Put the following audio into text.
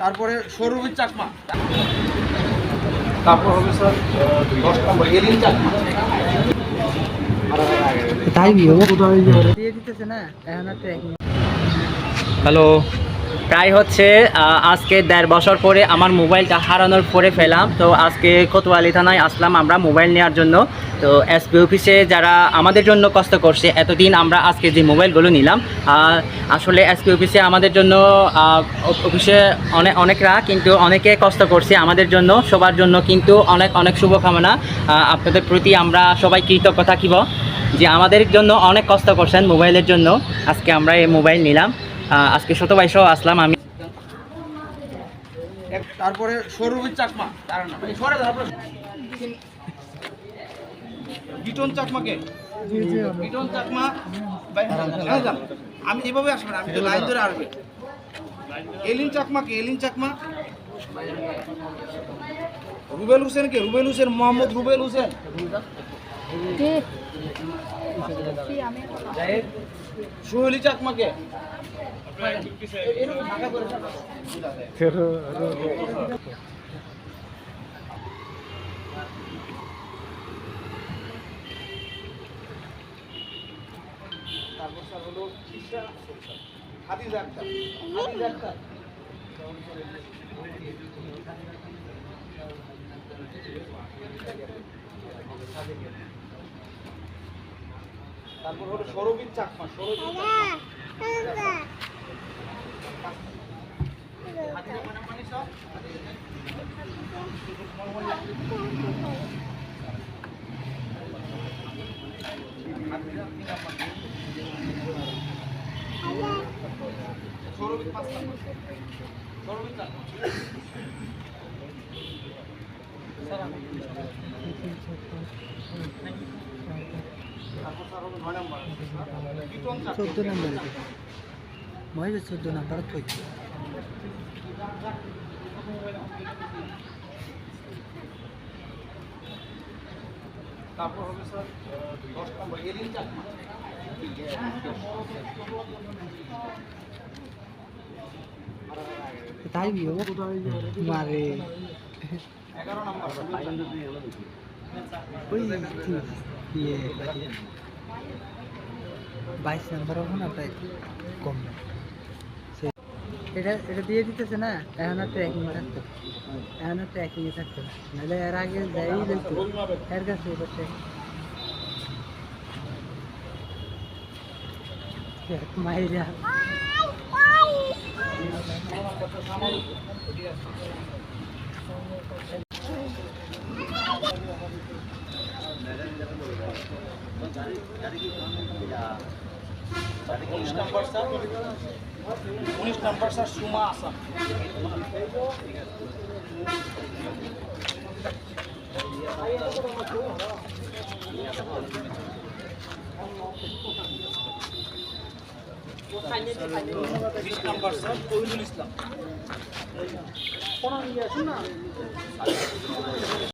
তারপরে সৌরভীর চাকমা। তারপর হবে স্যার দশ নম্বর এলিন চাকমা। তাই দিয়ে দিতেছে না এখন আর ট্র্যাকিং হ্যালো। প্রায় হচ্ছে আজকে দেড় বছর পরে আমার মোবাইলটা হারানোর পরে ফেলাম। তো আজকে কোতোয়ালি থানায় আসলাম আমরা মোবাইল নেওয়ার জন্য। তো এসপি অফিসে যারা আমাদের জন্য কষ্ট করছে, এতদিন আমরা আজকে যে মোবাইলগুলো নিলাম আসলে এসপি অফিসে আমাদের জন্য অফিসে অনেক অনেকরা কিন্তু অনেকে কষ্ট করছে আমাদের জন্য, সবার জন্য কিন্তু অনেক অনেক শুভকামনা। আপনাদের প্রতি আমরা সবাই কৃতজ্ঞ থাকিব যে আমাদের জন্য অনেক কষ্ট করছেন মোবাইলের জন্য। আজকে আমরা এই মোবাইল নিলাম। আজকে শত বাইশ আসলাম আমি। তারপরে সরুবির চাকমা। তার নাম সরে তারপরে চাকমাকে গিটন চাকমা। ভাই, হ্যাঁ, যান। আমি এভাবে আসবেন আমি তো লাইন ধরে আসবে এলিন চাকমাকে এলিন চাকমা? রুবেল হোসেন কে? রুবেল হোসেন মোহাম্মদ রুবেল হোসেন। সোহেলি চাকমাকে করে তারপর স্যার হলো হাদিজ আক্তার। হাদিজ আক্তার। তারপর হলো সৌরবীর চাকমা সৌরবীর সৌরবীর পাঁচ নম্বর চোদ্দ নম্বর মহিলা চোদ্দ নম্বর থই তারপর হবে স্যার দশ নম্বর তাই বিয়ে মারে এগারো নম্বর ওই ইয়ে বাইশ নম্বর হবে না তাই কম না সে- এটা এটা দিয়ে দিতেছে না এখন আর ট্র্যাকিং থাকতো এখন আর ট্র্যাকিং এ থাকতো না নাহলে এর আগে যাই দেখতো এর কাছে এবার tracking। এক মাইরা উনিশ নম্বর স্যার উনিশ নম্বর স্যার সুমা আসাম বিশ নম্বর স্যার তৈরুল ইসলাম